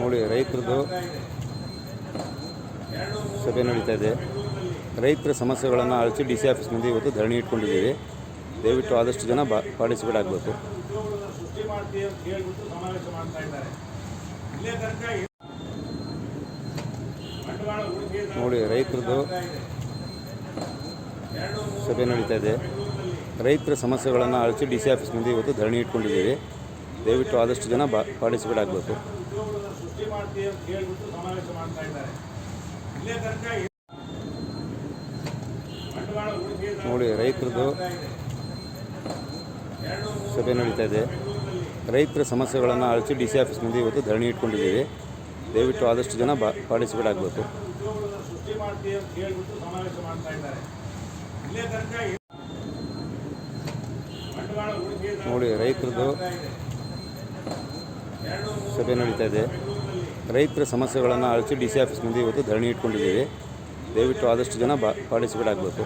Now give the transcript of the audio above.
ನೋಡಿ, ರೈತರದು ಸಭೆ ನಡೀತಾ ಇದೆ. ರೈತರ ಸಮಸ್ಯೆಗಳನ್ನು ಅಳಿಸಿ ಡಿ ಸಿ ಆಫೀಸ್ ಇವತ್ತು ಧರಣಿ ಇಟ್ಕೊಂಡಿದ್ದೀವಿ. ದಯವಿಟ್ಟು ಆದಷ್ಟು ಜನ ಬಾ, ಪಾರ್ಟಿಸಿಪೇಟ್ ಆಗಬೇಕು. ನೋಡಿ, ರೈತರದು ಸಭೆ ನಡೀತಾ ಇದೆ. ರೈತರ ಸಮಸ್ಯೆಗಳನ್ನು ಅಳಿಸಿ ಡಿ ಸಿ ಆಫೀಸ್ ಇವತ್ತು ಧರಣಿ ಇಟ್ಕೊಂಡಿದ್ದೀವಿ. ದಯವಿಟ್ಟು ಆದಷ್ಟು ಜನ ಬಾ ಪಾರ್ಟಿಸಿಪೇಟ್ ಆಗಬೇಕು. ನೋಡಿ, ರೈತರದು ಸಭೆ ನಡೀತಾ ಇದೆ. ರೈತರ ಸಮಸ್ಯೆಗಳನ್ನು ಅಳಿಸಿ ಡಿ ಸಿ ಆಫೀಸ್ ಮುಂದೆ ಇವತ್ತು ಧರಣಿ ಇಟ್ಕೊಂಡಿದ್ದೀವಿ. ದಯವಿಟ್ಟು ಆದಷ್ಟು ಜನ ಬಾ ಪಾರ್ಟಿಸಿಪೇಟ್ ಆಗಬೇಕು. ನೋಡಿ ರೈತರದ್ದು ಸಭೆ ನಡೀತಾ ಇದೆ. ರೈತರ ಸಮಸ್ಯೆಗಳನ್ನು ಅಳಿಸಿ ಡಿ ಸಿ ಆಫೀಸ್ ಮುಂದೆ ಇವತ್ತು ಧರಣಿ ಇಟ್ಕೊಂಡಿದ್ದೀವಿ. ದಯವಿಟ್ಟು ಆದಷ್ಟು ಜನ ಬಾ, ಪಾರ್ಟಿಸಿಪೇಟ್ ಆಗಬೇಕು.